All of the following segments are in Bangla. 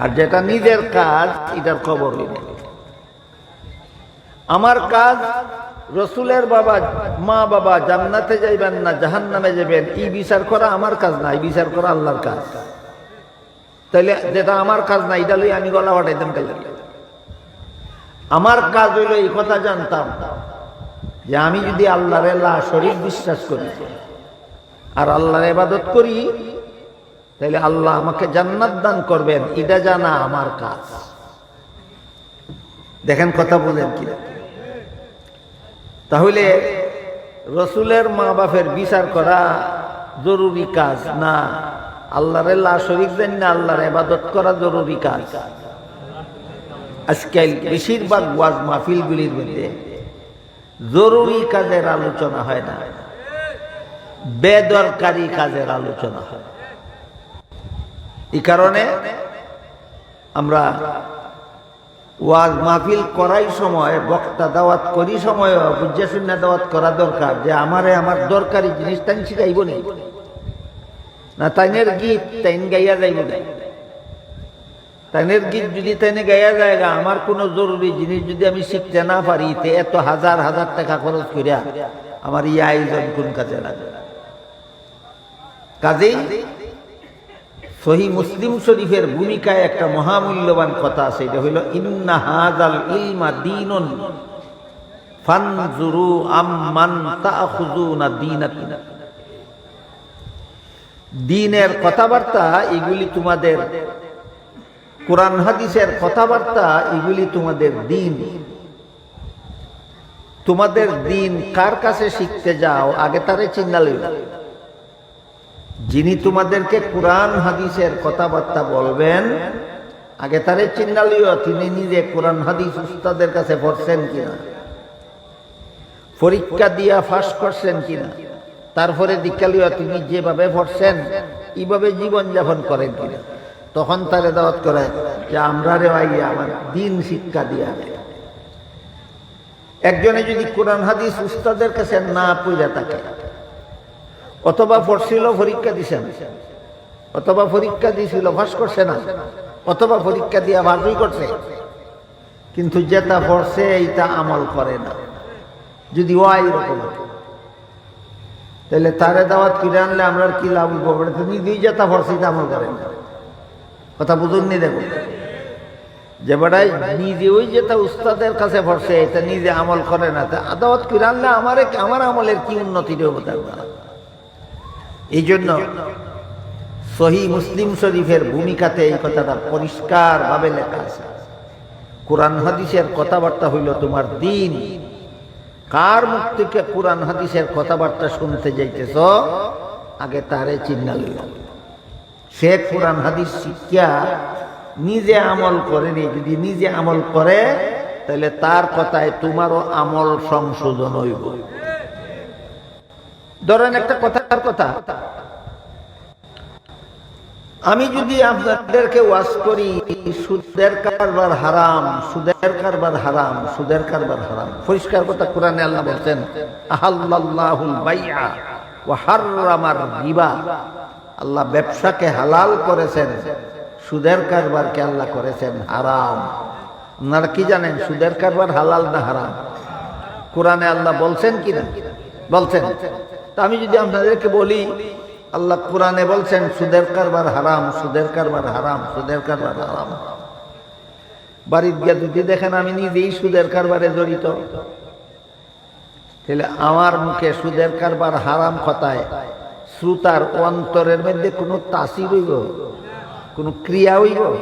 আর যেটা নিজের কাজ, এটার খবর আমার কাজ, রসুলের বাবা, মা বাবা জান্নাতে যাইবেন না জাহান নামে যাবেন এই বিচার করা আমার কাজ না, এই বিচার করা আল্লাহর কাজ। তাইলে যেটা আমার কাজ না, এটা লই আমি গলা ফাটাইতাম কেলে? আমার কাজ হইল এই কথা জানতাম, যে আমি যদি আল্লাহর আল্লাহ শরীর বিশ্বাস করি, আর আল্লাহর ইবাদত করি তাহলে আল্লাহ আমাকে জান্নাত দান করবেন, এটা জানা আমার কাজ। দেখেন কথা বলেন কি তাহলে রসুলের মা বাপের বিচার করা জরুরি কাজ না? আল্লাহর লা শরিক দেন না, আল্লাহর এবাদত করা জরুরি কাজ। আজকাল বেশিরভাগ ওয়াজ মাহফিলগুলির মধ্যে জরুরি কাজের আলোচনা হয় না, বেদরকারি কাজের আলোচনা হয়। এই কারণে আমরা ওয়াজ মাহফিল করাই সময় বক্তা দাওয়াত করি সময় বুঝে শুনে দাওয়াত করা দরকার যে আমারে আমার দরকারি জিনিস তাই শিখাইব নি। না তাইনের গীত তাইন গাইয়া যাইব না। তাইনের গীত যদি তাইনে গাইয়া যায় গা, আমার কোনো জরুরি জিনিস যদি আমি শিখতে না পারি তে এত হাজার হাজার টাকা খরচ করিয়া আমার এই আয়োজন কোন কাজে লাগে? কাজেই সহি মুসলিম শরীফের ভূমিকায় একটা মহামূল্যবান কথা আছে, এটা হইল ইন্না হাজাল ইলমা দিনুন ফানজুরু আম্মান তাখুজুনা দীনাকুম। দিনের কথাবার্তা, এগুলি তোমাদের কোরআন হাদিসের কথাবার্তা, এগুলি তোমাদের দিন। তোমাদের দিন কার কাছে শিখতে যাও, আগে তারে চিন্তা চিন্নালি যিনি তোমাদেরকে কোরআন, হাদিসের কথাবার্তা বলবেন, আগে তারে চিন্নালিও তিনি নিজে কোরআন, হাদিস উস্তাদের কাছে পড়ছেন কিনা? পরীক্ষা দিয়া ফাঁস করছেন কিনা? তারপরে দীক্ষালিও তিনি যেভাবে পড়ছেন, এইভাবে জীবন যাপন করেন কিনা? তখন তারে দাওয়াত করে যে আমরা রে ভাই, আমার দিন শিক্ষা দিয়া একজনে যদি কোরআন, হাদিস উস্তাদের কাছে না পড়ে থাকে অথবা পড়ছিল, পরীক্ষা দিছেন। অথবা পরীক্ষা দিয়েছিল ফাঁস করছে না। অথবা পরীক্ষা দিয়া ভাজই করছে। কিন্তু যেটা পড়ছে, এইটা আমল করে না। যদি ও এইরকম তাহলে তারে দাওয়াত কিনে আনলে আমরা কি লাভ হবে তো নিজেই যেটা পড়ছে, এটা আমল করে না। কথা বুঝুন নি দেখুন। যে বেড়াই নিজে ওই যেটা উস্তাদের কাছে পড়ছে, এটা নিজে আমল করে না। তা দাওয়াত কিনে আনলে আমার আমার আমলের কি উন্নতি হবে তার এই জন্য সহি মুসলিম শরীফের ভূমিকাতে এই কথাটা পরিষ্কার ভাবে লেখা আছে। কোরআন হাদিসের কথাবার্তা হইল তোমার দিন। কার মুখ থেকে কোরআন হাদিসের কথাবার্তা শুনতে যাইতেছ, আগে তারে চিন্তা লইল। সে কোরআন হাদিস শিক্ষা নিজে আমল করেনি যদি নিজে আমল করে, তাহলে তার কথায় তোমারও আমল সংশোধন হইব। ধরেন একটা কথার কথা আমি যদি আপনাদেরকে ওয়াজ করি, সুদের কারবার হারাম, সুদের কারবার হারাম, সুদের কারবার হারাম। পরিষ্কার কথা কোরআনে আল্লাহ বলছেন আহাল্লাহুল বাইআ ওয়া হাররামার রিবা। আল্লাহ ব্যবসাকে হালাল করেছেন, সুদের কারবারকে আল্লাহ করেছেন হারাম। আপনারা কি জানেন সুদের কারবার হালাল না হারাম? কোরআনে আল্লাহ বলছেন কি না বলছেন। তা আমি যদি আপনাদেরকে বলি আল্লাহ কোরআনে বলছেন, সুদের কারবার হারাম, সুদের কারবার হারাম, সুদের কারবার হারাম। বাড়ির গিয়া যদি দেখেন, আমি নিজেই সুদের কারবারে জড়িত। তাহলে আমার মুখে সুদের কারবার হারাম কথায় শ্রোতার অন্তরের মধ্যে কোনো তাসির হইব? কোনো ক্রিয়া হইব?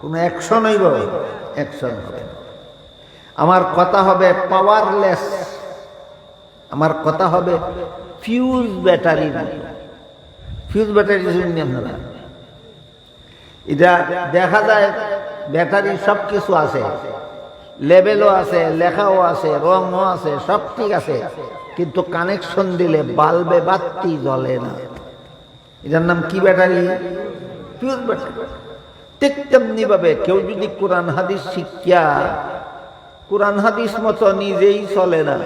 কোনো অ্যাকশন হইব? অ্যাকশন হবে আমার কথা হবে পাওয়ারলেস। আমার কথা হবে ফিউজ ব্যাটারি ফিউজ ব্যাটারি শুনি আপনারা। এটা দেখা যায় ব্যাটারি সব কিছু আছে। লেভেলও আছে, লেখাও আছে, রঙও আছে, সব ঠিক আছে। কিন্তু কানেকশন দিলে বাল্বে বাতি জ্বলে না। এটার নাম কি ব্যাটারি? Fuse battery. ঠিক তেমনি ভাবে কেউ যদি কোরআন হাদিস শিক্ষা কোরআন হাদিস মতো নিজেই চলে না।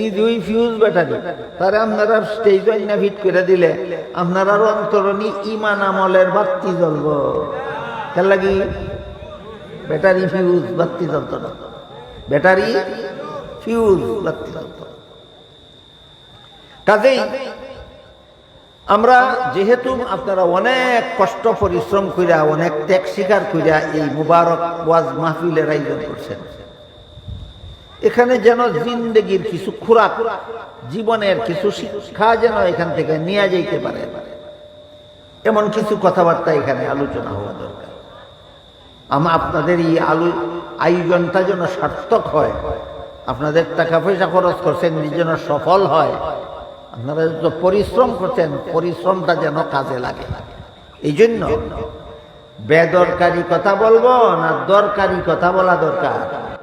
নিজেই ফিউজ ব্যাটারি তারে আপনারা স্টেজ না ফিট করে দিলে আপনার অন্তরণী ইমান আমলের বাতি জ্বলব। কেন লাগি ব্যাটারি ফিউজ বাত্তি জ্বলত না। ব্যাটারি ফিউজ বাত্তি জ্বলত। কাজেই আমরা যেহেতু আপনারা অনেক কষ্ট, পরিশ্রম কইরা, অনেক ত্যাগ স্বীকার কইরা এই মুবারক ওয়াজ মাহফিলের আয়োজন করছেন এখানে যেন জিন্দগির কিছু খুরাক, জীবনের কিছু শিক্ষা যেন এখান থেকে নিয়ে যাইতে পারে। এমন কিছু কথাবার্তা এখানে আলোচনা হওয়া দরকার। আমা আপনাদের এই আলু আয়োজনটা যেন সার্থক হয়। আপনাদের টাকা পয়সা খরচ করছেন যেন সফল হয়। আপনারা যত পরিশ্রম করছেন, পরিশ্রমটা যেন কাজে লাগে। এই জন্য বেদরকারি কথা বলব না দরকারি কথা বলা দরকার।